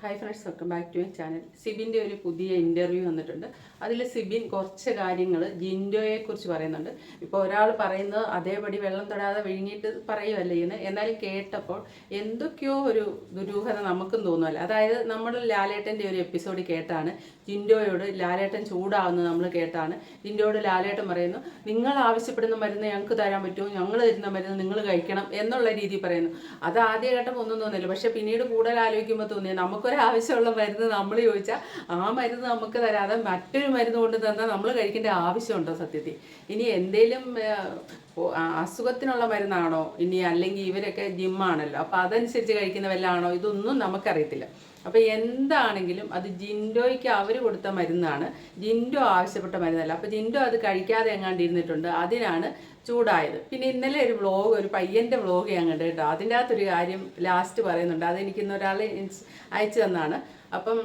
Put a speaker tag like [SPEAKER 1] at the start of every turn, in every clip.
[SPEAKER 1] Hi friends welcome back to my channel സിബിന്റെ ഒരു പുതിയ interview വന്നിട്ടുണ്ട്. അതിൽ സിബിൻ കുറച്ച് കാര്യങ്ങൾ ജിൻഡോയെക്കുറിച്ച് പറയുന്നുണ്ട്. ഇപ്പോൾ ഒരാൾ പറയുന്നത് അതേപടി വെള്ളം തൊടാതെ വിഴുങ്ങിയിട്ട് പറയുമല്ല ചെയ്യുന്നത് എന്നാലും കേട്ടപ്പോൾ എന്തൊക്കെയോ ഒരു ദുരൂഹത നമുക്കും തോന്നുമല്ലോ അതായത് നമ്മൾ ലാലേട്ടന്റെ ഒരു എപ്പിസോഡ് കേട്ടാണ്. ജിൻഡോയോട് ലാലേട്ടൻ ചൂടാവുന്നത് നമ്മൾ കേട്ടാണ്. ജിൻഡോയോട് ലാലേട്ടൻ പറയുന്നു നിങ്ങൾ ആവശ്യപ്പെടുന്ന മരുന്ന് ഞങ്ങൾക്ക് തരാൻ പറ്റുമോ? ഞങ്ങൾ തരുന്ന മരുന്ന് നിങ്ങൾ കഴിക്കണം എന്നുള്ള രീതിയിൽ പറയുന്നു. അത് ആദ്യ ഘട്ടം ഒന്നും തോന്നില്ല പക്ഷേ പിന്നീട് കൂടുതൽ ആലോചിക്കുമ്പോൾ തോന്നിയത് നമുക്കൊരു ആവശ്യമുള്ള മരുന്ന് നമ്മൾ ചോദിച്ചാൽ ആ മരുന്ന് നമുക്ക് തരാതെ മറ്റൊരു മരുന്ന് കൊണ്ട് തന്നാൽ നമ്മൾ കഴിക്കേണ്ട ആവശ്യമുണ്ടോ സത്യത്തിൽ? ഇനി ആ- അസുഖത്തിനുള്ള മരുന്നാണോ? ഇനി അല്ലെങ്കിൽ ഇവരൊക്കെ ജിമ്മാണല്ലോ. അപ്പോൾ അതനുസരിച്ച് കഴിക്കുന്ന വല്ലതാണോ ഇതൊന്നും നമുക്കറിയത്തില്ല. അപ്പോൾ എന്താണെങ്കിലും അത് ജിൻഡോയ്ക്ക് അവർ കൊടുത്ത മരുന്നാണ്. ജിൻഡോ ആവശ്യപ്പെട്ട മരുന്നല്ല. അപ്പോൾ ജിൻഡോ അത് കഴിക്കാതെ എങ്ങാണ്ട് ഇരുന്നിട്ടുണ്ട്. അതിനാണ് ചൂടായത്. പിന്നെ ഇന്നലെ ഒരു വ്ളോഗ് ഒരു പയ്യന്റെ വ്ളോഗ് ഞാൻ കണ്ടു കേട്ടോ അതിന്റെ അകത്തൊരു കാര്യം ലാസ്റ്റ് പറയുന്നുണ്ട്. അതെനിക്ക് ഇന്ന് ഒരാൾ അയച്ചു തന്നാണ്. അപ്പം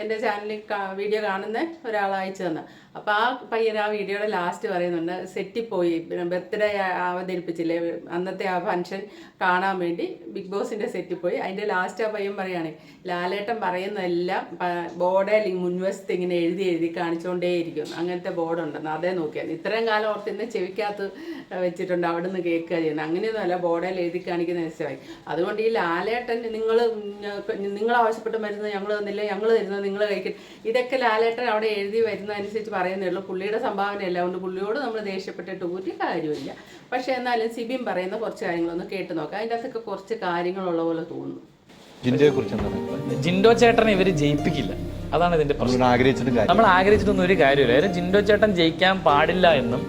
[SPEAKER 1] എന്റെ ചാനലിൽ വീഡിയോ കാണുന്ന ഒരാൾ അയച്ചു തന്ന. അപ്പോൾ ആ പയ്യൻ ആ വീഡിയോയുടെ ലാസ്റ്റ് പറയുന്നുണ്ട് സെറ്റിൽ പോയി ബർത്ത്ഡേ അവതരിപ്പിച്ചില്ലേ? അന്നത്തെ ആ ഫംഗ്ഷൻ കാണാൻ വേണ്ടി ബിഗ് ബോസിന്റെ സെറ്റിൽ പോയി അതിന്റെ ലാസ്റ്റ് ആ പയ്യൻ പറയുകയാണ് ലാലേട്ടൻ പറയുന്നതെല്ലാം ബോർഡിൽ മുൻവശത്ത് ഇങ്ങനെ എഴുതി എഴുതി കാണിച്ചുകൊണ്ടേയിരിക്കും അങ്ങനത്തെ ബോർഡ് ഉണ്ടെന്ന് അതേ നോക്കിയാണ് ഇത്രയും കാലം ഓർത്ത് ഇന്ന് ചെവിക്കകത്ത് വെച്ചിട്ടുണ്ട് അവിടെ നിന്ന് കേൾക്കുക ചെയ്യുന്നത്. അങ്ങനെയൊന്നുമല്ല ബോർഡിൽ എഴുതി കാണിക്കുന്ന രസമായി. അതുകൊണ്ട് ഈ ലാലേട്ടൻ നിങ്ങൾ ആവശ്യപ്പെട്ട മരുന്ന് ഞങ്ങൾ തന്നില്ല ഞങ്ങൾ തരുന്നത് നിങ്ങൾ കഴിക്കും. ഇതൊക്കെ ലാലേട്ടൻ അവിടെ എഴുതി വരുന്നതനുസരിച്ച് പറയുന്നേ ഉള്ളൂ പുള്ളിയുടെ സംഭാവനയല്ല അതുകൊണ്ട് പുള്ളിയോട് നമ്മൾ ദേഷ്യപ്പെട്ടിട്ട് ഒരു കാര്യമില്ല പക്ഷേ എന്നാലും സിബിൻ പറയുന്ന കുറച്ച് കാര്യങ്ങളൊന്ന് കേട്ട് നോക്കാം. അതിന്റെ അകത്തൊക്കെ കുറച്ച് കാര്യങ്ങളുള്ള പോലെ തോന്നുന്നു.
[SPEAKER 2] ജിൻഡോയെ കുറിച്ച് എന്താണ് അഭിപ്രായം?
[SPEAKER 3] ജിൻഡോ ചേട്ടനെ ഇവർ ജയിപ്പിക്കില്ല. അതാണ് ഇതിന്റെ പ്രശ്നം. നമ്മൾ ആഗ്രഹിച്ചിട്ടൊന്നും ഒരു കാര്യമില്ല. കാര്യം ജിൻഡോ ചേട്ടൻ ജയിക്കാൻ പാടില്ല എന്നും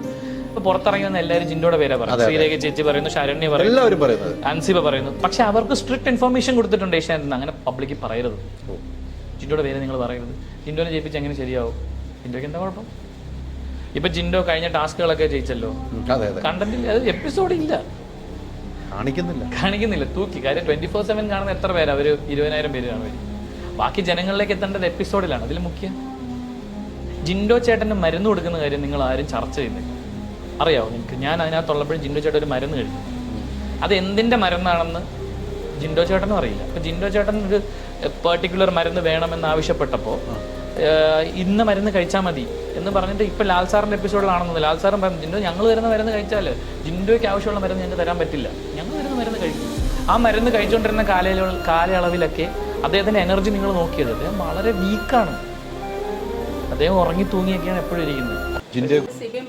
[SPEAKER 3] ഇപ്പൊ പുറത്തിറങ്ങി വന്ന എല്ലാവരും ജിൻഡോയുടെ പേരാ പറയുന്നത്. ശ്രീരേഖ ചേച്ചി പറയുന്നു ശരണ്യ പറയുന്നു അൻസിബ പറയുന്നു. പക്ഷെ അവർക്ക് സ്ട്രിക്ട് ഇൻഫർമേഷൻ കൊടുത്തിട്ടുണ്ട് ഏഷ്യാനെന്ന് അങ്ങനെ പബ്ലിക്ക് പറയരുത്. ജിൻഡോയുടെ പേര് നിങ്ങൾ പറയുന്നത് ജിൻഡോനെ ജയിപ്പിച്ച് എങ്ങനെ ശരിയാവും? ജിൻഡോയ്ക്ക് എന്താ കുഴപ്പം? ഇപ്പൊ ജിൻഡോ കഴിഞ്ഞ ടാസ്കുകളൊക്കെ ജയിച്ചല്ലോ. കണ്ടന്റിൽ അത് എപ്പിസോഡ് ഇല്ല.
[SPEAKER 2] കാണിക്കുന്നില്ല.
[SPEAKER 3] കാണിക്കുന്നില്ല. തൂക്കി. കാര്യം ട്വന്റി ഫോർ സെവൻ കാണുന്ന എത്ര പേരാ? അവർ ഇരുപതിനായിരം പേര് കാണും ബാക്കി ജനങ്ങളിലേക്ക് എത്തേണ്ടത് എപ്പിസോഡിലാണ് അതിൽ മുഖ്യം. ജിൻഡോ ചേട്ടന് മരുന്ന് കൊടുക്കുന്ന കാര്യം നിങ്ങൾ ആരും ചർച്ച ചെയ്യുന്നില്ല. അറിയാവോ നിങ്ങൾക്ക്? ഞാൻ അതിനകത്തുള്ളപ്പോഴും ജിൻഡോ ചേട്ടൻ ഒരു മരുന്ന് കഴിക്കും അത് എന്തിന്റെ മരുന്നാണെന്ന് ജിൻഡോ ചേട്ടനും അറിയില്ല. അപ്പൊ ജിൻഡോ ചേട്ടൻ ഒരു പെർട്ടിക്കുലർ മരുന്ന് വേണമെന്ന് ആവശ്യപ്പെട്ടപ്പോൾ ഇന്ന് മരുന്ന് കഴിച്ചാൽ മതി എന്ന് പറഞ്ഞിട്ട് ഇപ്പൊ ലാൽ സാറിന്റെ എപ്പിസോഡിലാണെന്ന് ലാൽ സാറും പറഞ്ഞു ജിൻഡോ ഞങ്ങൾ തരുന്ന മരുന്ന് കഴിച്ചാൽ ജിൻഡോയ്ക്ക് ആവശ്യമുള്ള മരുന്ന് ഞങ്ങൾക്ക് തരാൻ പറ്റില്ല. ഞങ്ങൾ തരുന്ന മരുന്ന് കഴിക്കും. ആ മരുന്ന് കഴിച്ചുകൊണ്ടിരുന്ന കാലയളവ് കാലയളവിലൊക്കെ അദ്ദേഹത്തിന്റെ എനർജി നിങ്ങൾ നോക്കിയത് അദ്ദേഹം വളരെ വീക്കാണ് അദ്ദേഹം ഉറങ്ങി തൂങ്ങിയൊക്കെയാണ് എപ്പോഴും ഇരിക്കുന്നത്.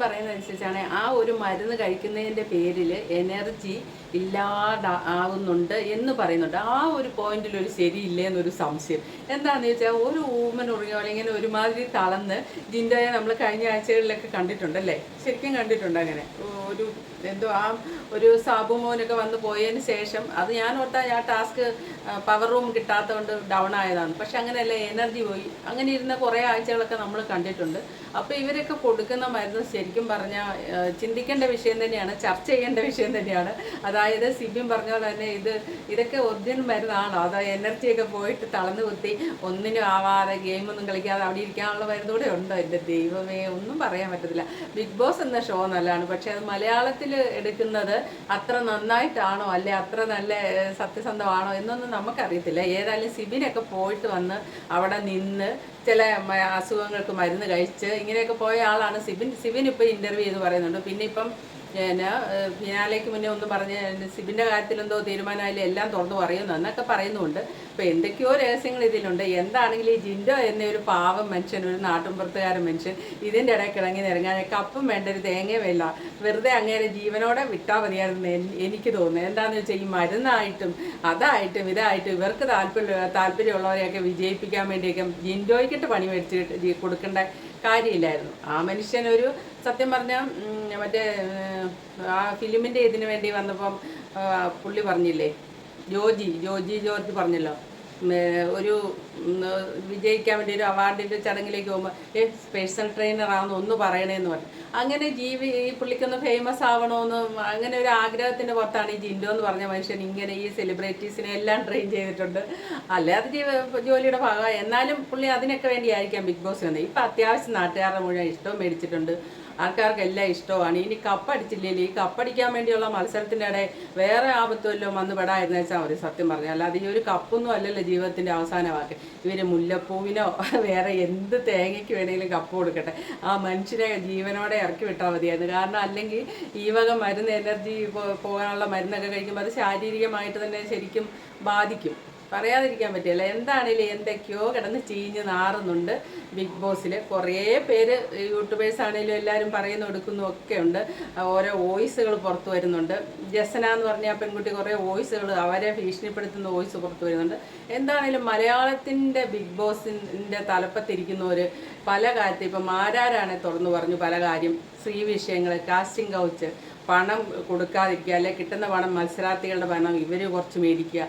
[SPEAKER 2] ജിൻഡോയെ
[SPEAKER 1] അനുസരിച്ചാണ് ആ ഒരു മരുന്ന് കഴിക്കുന്നതിന്റെ പേരിൽ എനർജി ഇല്ലാതെ ആകുന്നുണ്ട് എന്ന് പറയുന്നുണ്ട്. ആ ഒരു പോയിന്റിൽ ഒരു ശരിയില്ലേ എന്നൊരു സംശയം. എന്താണെന്ന് വെച്ചാൽ ഒരു ഊമൻ ഉറങ്ങിയോ ഇങ്ങനെ ഒരുമാതിരി തളന്ന് ജിൻഡോയെ നമ്മൾ കഴിഞ്ഞ ആഴ്ചകളിലൊക്കെ കണ്ടിട്ടുണ്ടല്ലേ? ശരിക്കും കണ്ടിട്ടുണ്ട് അങ്ങനെ. ഒരു എന്തോ ആ ഒരു സാബു മോനൊക്കെ വന്ന് പോയതിന് ശേഷം അത് ഞാൻ ഓർത്താ ആ ടാസ്ക് പവർ റൂം കിട്ടാത്തതുകൊണ്ട് ഡൗൺ ആയതാണ്. പക്ഷെ അങ്ങനെയല്ല എനർജി പോയി. അങ്ങനെ ഇരുന്ന കുറേ ആഴ്ചകളൊക്കെ നമ്മൾ കണ്ടിട്ടുണ്ട്. അപ്പോൾ ഇവരൊക്കെ കൊടുക്കുന്ന മരുന്ന് ശരിക്കും പറഞ്ഞാൽ ചിന്തിക്കേണ്ട വിഷയം തന്നെയാണ് ചർച്ച ചെയ്യേണ്ട വിഷയം തന്നെയാണ്. അതായത് സിബിൻ പറഞ്ഞ പോലെ തന്നെ ഇത് ഇതൊക്കെ ഒറിജിനൽ മരുന്നാണോ? അതോ എനർജിയൊക്കെ പോയിട്ട് തളർന്നു കുത്തി ഒന്നിനും ആവാതെ ഗെയിമൊന്നും കളിക്കാതെ അവിടെ ഇരിക്കാനുള്ള മരുന്നൂടെ ഉണ്ടോ? എന്റെ ദൈവമേ ഒന്നും പറയാൻ പറ്റത്തില്ല. ബിഗ് ബോസ് എന്ന ഷോ നല്ലതാണ്. പക്ഷേ അത് മലയാളത്തിൽ എടുക്കുന്നത് അത്ര നന്നായിട്ടാണോ? അല്ലെ അത്ര നല്ല സത്യസന്ധമാണോ? എന്നൊന്നും നമുക്കറിയത്തില്ല. ഏതായാലും സിബിനൊക്കെ പോയിട്ട് വന്ന് അവിടെ നിന്ന് ചില അസുഖങ്ങൾക്ക് മരുന്ന് കഴിച്ച് ഇങ്ങനെയൊക്കെ പോയ ആളാണ് സിബിൻ. സിബിൻ ഇപ്പോൾ ഇന്റർവ്യൂ ചെയ്ത് പറയുന്നുണ്ട്. പിന്നെ ഇപ്പം പിന്നെ ഫിനാലേക്ക് മുന്നേ ഒന്ന് പറഞ്ഞ് സിബിന്റെ കാര്യത്തിൽ എന്തോ തീരുമാനമായാലും എല്ലാം തുറന്നു പറയുന്നു. എന്നൊക്കെ പറയുന്നുണ്ട്. അപ്പോൾ എന്തൊക്കെയോ രഹസ്യങ്ങൾ ഇതിലുണ്ട്. എന്താണെങ്കിലും ഈ ജിൻഡോ എന്ന ഒരു പാവം മനുഷ്യൻ ഒരു നാട്ടുമ്പുറത്തുകാരൻ മനുഷ്യൻ ഇതിന്റെ ഇടയിൽ കിടങ്ങി നിറങ്ങാൻ കപ്പും വേണ്ട ഒരു തേങ്ങ വേണ്ട വെറുതെ അങ്ങേരെ ജീവനോടെ വിട്ടാൽ മതിയായിരുന്നു എനിക്ക് തോന്നുന്നത് എന്താണെന്ന് വെച്ചാൽ ഈ മരുന്നായിട്ടും അതായിട്ടും ഇതായിട്ടും ഇവർക്ക് താല്പര്യം താല്പര്യമുള്ളവരെയൊക്കെ വിജയിപ്പിക്കാൻ വേണ്ടിയൊക്കെ ജിൻഡോയ്ക്കിട്ട് പണി മേടിച്ചിട്ട് കൊടുക്കേണ്ട കാര്യമില്ലായിരുന്നു. ആ മനുഷ്യനൊരു സത്യം പറഞ്ഞാൽ മറ്റേ ആ ഫിലിമിന്റെ ഇതിന് വേണ്ടി വന്നപ്പം പുള്ളി പറഞ്ഞില്ലേ? ജോജി ജോജി ജോർജ് പറഞ്ഞല്ലോ. ഒരു വിജയിക്കാൻ വേണ്ടി ഒരു അവാർഡിന്റെ ചടങ്ങിലേക്ക് പോകുമ്പോൾ ഏ പേഴ്സണൽ ട്രെയിനറാണെന്ന് ഒന്ന് പറയണേന്ന് പറഞ്ഞു. അങ്ങനെ ജീവി ഈ പുള്ളിക്കൊന്ന് ഫേമസ് ആവണമെന്ന് അങ്ങനെ ഒരു ആഗ്രഹത്തിന്റെ പുറത്താണ് ഈ ജിൻഡോ എന്ന് പറഞ്ഞ മനുഷ്യൻ ഇങ്ങനെ ഈ സെലിബ്രിറ്റീസിനെ എല്ലാം ട്രെയിൻ ചെയ്തിട്ടുണ്ട്. അല്ലാതെ ജോലിയുടെ ഭാഗമായി. എന്നാലും പുള്ളി അതിനൊക്കെ വേണ്ടിയായിരിക്കാം ബിഗ് ബോസ് വന്നത് ഇപ്പം അത്യാവശ്യം നാട്ടുകാരുടെ മുഴുവൻ ഇഷ്ടവും മേടിച്ചിട്ടുണ്ട്. ആൾക്കാർക്കെല്ലാം ഇഷ്ടമാണ്. ഇനി കപ്പടിച്ചില്ലെങ്കിൽ ഈ കപ്പടിക്കാൻ വേണ്ടിയുള്ള മത്സരത്തിന്റെ ഇടയിൽ വേറെ ആപത്തുമല്ലോ വന്ന് പെടാമെന്ന് വെച്ചാൽ മതി സത്യം പറഞ്ഞു അല്ലാതെ ഈ ഒരു കപ്പൊന്നും അല്ലല്ലോ ജീവിതത്തിന്റെ അവസാന വാക്ക്. ഇവർ മുല്ലപ്പൂവിനോ വേറെ എന്ത് തേങ്ങയ്ക്ക് വേണമെങ്കിലും കപ്പ് കൊടുക്കട്ടെ. ആ മനുഷ്യനെ ജീവനോടെ ഇറക്കി വിട്ടാൽ മതിയായിരുന്നു. കാരണം അല്ലെങ്കിൽ ഈ വക മരുന്ന് എനർജി പോകാനുള്ള മരുന്നൊക്കെ കഴിക്കുമ്പോൾ അത് ശാരീരികമായിട്ട് തന്നെ ശരിക്കും ബാധിക്കും. പറയാതിരിക്കാൻ പറ്റില്ല. എന്താണേലും എന്തൊക്കെയോ കിടന്ന് ചീഞ്ഞ് നാറുന്നുണ്ട് ബിഗ് ബോസിൽ കുറേ പേര് യൂട്യൂബേഴ്സ് ആണെങ്കിലും എല്ലാവരും പറയുന്നു എടുക്കുന്നു ഒക്കെ ഉണ്ട്. ഓരോ വോയിസുകൾ പുറത്തു വരുന്നുണ്ട്. ജസന എന്ന് പറഞ്ഞ ആ പെൺകുട്ടി കുറേ വോയിസുകൾ അവരെ ഭീഷണിപ്പെടുത്തുന്ന വോയിസ് പുറത്തു വരുന്നുണ്ട്. എന്താണേലും മലയാളത്തിന്റെ ബിഗ് ബോസിന്റെ തലപ്പത്തിരിക്കുന്നവർ പല കാര്യത്തിൽ ഇപ്പം ആരാരാണെ തുറന്നു പറഞ്ഞു പല കാര്യം സ്ത്രീ വിഷയങ്ങൾ കാസ്റ്റിംഗ് കൗച്ച് പണം കൊടുക്കാതിരിക്കുക അല്ലെ കിട്ടുന്ന പണം മത്സരാർത്ഥികളുടെ പണം ഇവർ കുറച്ച് മേടിക്കുക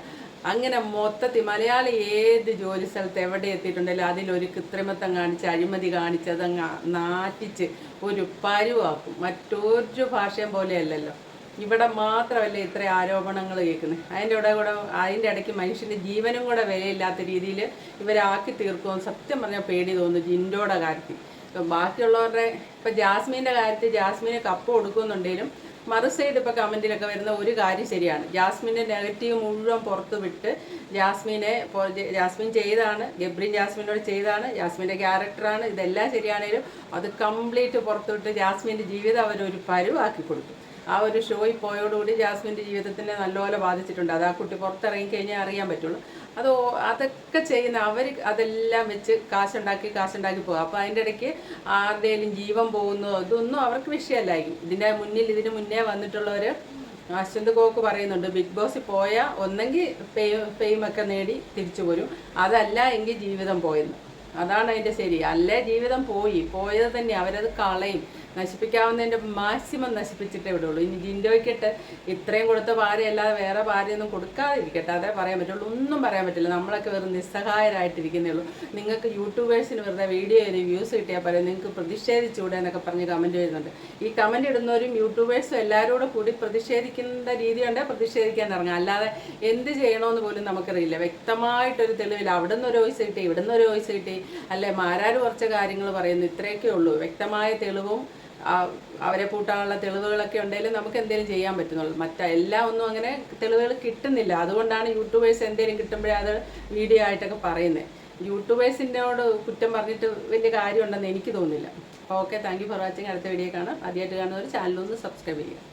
[SPEAKER 1] അങ്ങനെ മൊത്തത്തിൽ മലയാളി ഏത് ജോലി സ്ഥലത്ത് എവിടെ എത്തിയിട്ടുണ്ടെങ്കിലും അതിലൊരു കൃത്രിമത്വം കാണിച്ച് അഴിമതി കാണിച്ച് അതങ്ങ് നാറ്റിച്ച് ഒരു പരുവാക്കും. മറ്റൊരു ഭാഷയും പോലെയല്ലല്ലോ. ഇവിടെ മാത്രമല്ല ഇത്ര ആരോപണങ്ങൾ കേൾക്കുന്നത് അതിന്റെ കൂടെ കൂടെ അതിന്റെ ഇടയ്ക്ക് മനുഷ്യന്റെ ജീവനും കൂടെ വിലയില്ലാത്ത രീതിയിൽ ഇവരാക്കി തീർക്കുമെന്ന് സത്യം പറഞ്ഞാൽ പേടി തോന്നുന്നു. ജിൻഡോയുടെ കാര്യത്തിൽ. ബാക്കിയുള്ളവരുടെ ഇപ്പം ജാസ്മിന്റെ കാര്യത്തിൽ ജാസ്മിന് കപ്പ് കൊടുക്കുന്നുണ്ടെങ്കിലും മറു സൈഡ് ഇപ്പോൾ കമന്റിലൊക്കെ വരുന്ന ഒരു കാര്യം ശരിയാണ്. ജാസ്മിന്റെ നെഗറ്റീവ് മുഴുവൻ പുറത്ത് വിട്ട് ജാസ്മിനെ ജാസ്മിൻ ചെയ്താണ് ഗബ്രിൻ ജാസ്മിനോട് ചെയ്താണ് ജാസ്മിന്റെ ക്യാരക്ടറാണ് ഇതെല്ലാം ശരിയാണേലും അത് കംപ്ലീറ്റ് പുറത്ത് വിട്ട് ജാസ്മിന്റെ ജീവിതം അവരൊരു പരുവാക്കി കൊടുത്തു ആ ഒരു ഷോയിൽ പോയോടുകൂടി ജാസ്മിന്റെ ജീവിതത്തിനെ നല്ലപോലെ ബാധിച്ചിട്ടുണ്ട്. അത് ആ കുട്ടി പുറത്തിറങ്ങി കഴിഞ്ഞാൽ അറിയാൻ പറ്റുള്ളൂ. അത് അതൊക്കെ ചെയ്യുന്ന അവർ അതെല്ലാം വെച്ച് കാശുണ്ടാക്കി കാശുണ്ടാക്കി പോകും അപ്പോൾ അതിന്റെ ഇടയ്ക്ക് ആരുടെയും ജീവൻ പോകുന്നതോ ഇതൊന്നും അവർക്ക് വിഷയമല്ലായിരിക്കും. ഇതിന്റെ മുന്നിൽ ഇതിന് മുന്നേ വന്നിട്ടുള്ളവർ അശ്വന്ത് കോക്ക് പറയുന്നുണ്ട് ബിഗ് ബോസിൽ പോയാൽ ഒന്നെങ്കിൽ ഫെയിം ഫെയിമൊക്കെ നേടി തിരിച്ചു വരും അതല്ല എങ്കിൽ ജീവിതം പോയെന്ന്. അതാണ് അതിന്റെ ശരി. അല്ലേ ജീവിതം പോയി. പോയത് തന്നെ. അവരത് കളയും. നശിപ്പിക്കാവുന്നതിന്റെ മാക്സിമം നശിപ്പിച്ചിട്ടേ വിടുള്ളൂ. ഇനി ജിൻഡോയ്ക്കിട്ട് ഇത്രയും കൊടുത്ത ഭാര്യയല്ലാതെ വേറെ ഭാര്യയൊന്നും കൊടുക്കാതിരിക്കട്ടെ അതേ പറയാൻ പറ്റുള്ളൂ. ഒന്നും പറയാൻ പറ്റില്ല. നമ്മളൊക്കെ വെറും നിസ്സഹായരായിട്ടിരിക്കുന്നേ ഉള്ളൂ നിങ്ങൾക്ക് യൂട്യൂബേഴ്സിന് വെറുതെ വീഡിയോ ചെയ്ത് വ്യൂസ് കിട്ടിയാൽ പറയാം നിങ്ങൾക്ക് പ്രതിഷേധിച്ചുകൂടെ എന്നൊക്കെ പറഞ്ഞ് കമന്റ് വരുന്നുണ്ട്. ഈ കമന്റ് ഇടുന്നവരും യൂട്യൂബേഴ്സും എല്ലാവരും കൂടെ കൂടി പ്രതിഷേധിക്കുന്ന രീതിയുണ്ട് പ്രതിഷേധിക്കാൻ ഇറങ്ങാം. അല്ലാതെ എന്ത് ചെയ്യണമെന്ന് പോലും നമുക്കറിയില്ല. വ്യക്തമായിട്ടൊരു തെളിവില്ല. അവിടെ നിന്ന് ഒരു വോയിസ് കിട്ടി ഇവിടെ നിന്ന് ഒരു വോയിസ് കിട്ടി. അല്ലെ? മാരാർ കുറച്ച് കാര്യങ്ങൾ പറയുന്നു ഇത്രയൊക്കെ ഉള്ളൂ വ്യക്തമായ തെളിവും അവരെ പൂട്ടാനുള്ള തെളിവുകളൊക്കെ ഉണ്ടെങ്കിലും നമുക്ക് എന്തെങ്കിലും ചെയ്യാൻ പറ്റുന്നുള്ളൂ. മറ്റ എല്ലാം ഒന്നും അങ്ങനെ തെളിവുകൾ കിട്ടുന്നില്ല. അതുകൊണ്ടാണ് യൂട്യൂബേഴ്സ് എന്തെങ്കിലും കിട്ടുമ്പോഴേ അത് വീഡിയോ ആയിട്ടൊക്കെ പറയുന്നത് യൂട്യൂബേഴ്സിനോട് കുറ്റം പറഞ്ഞിട്ട് വലിയ കാര്യമുണ്ടെന്ന് എനിക്ക് തോന്നുന്നില്ല. Okay thank you for watching. അടുത്ത വീഡിയോ കാണാം. ആദ്യമായിട്ട് കാണുന്നവർ ചാനലൊന്ന് സബ്സ്ക്രൈബ് ചെയ്യുക.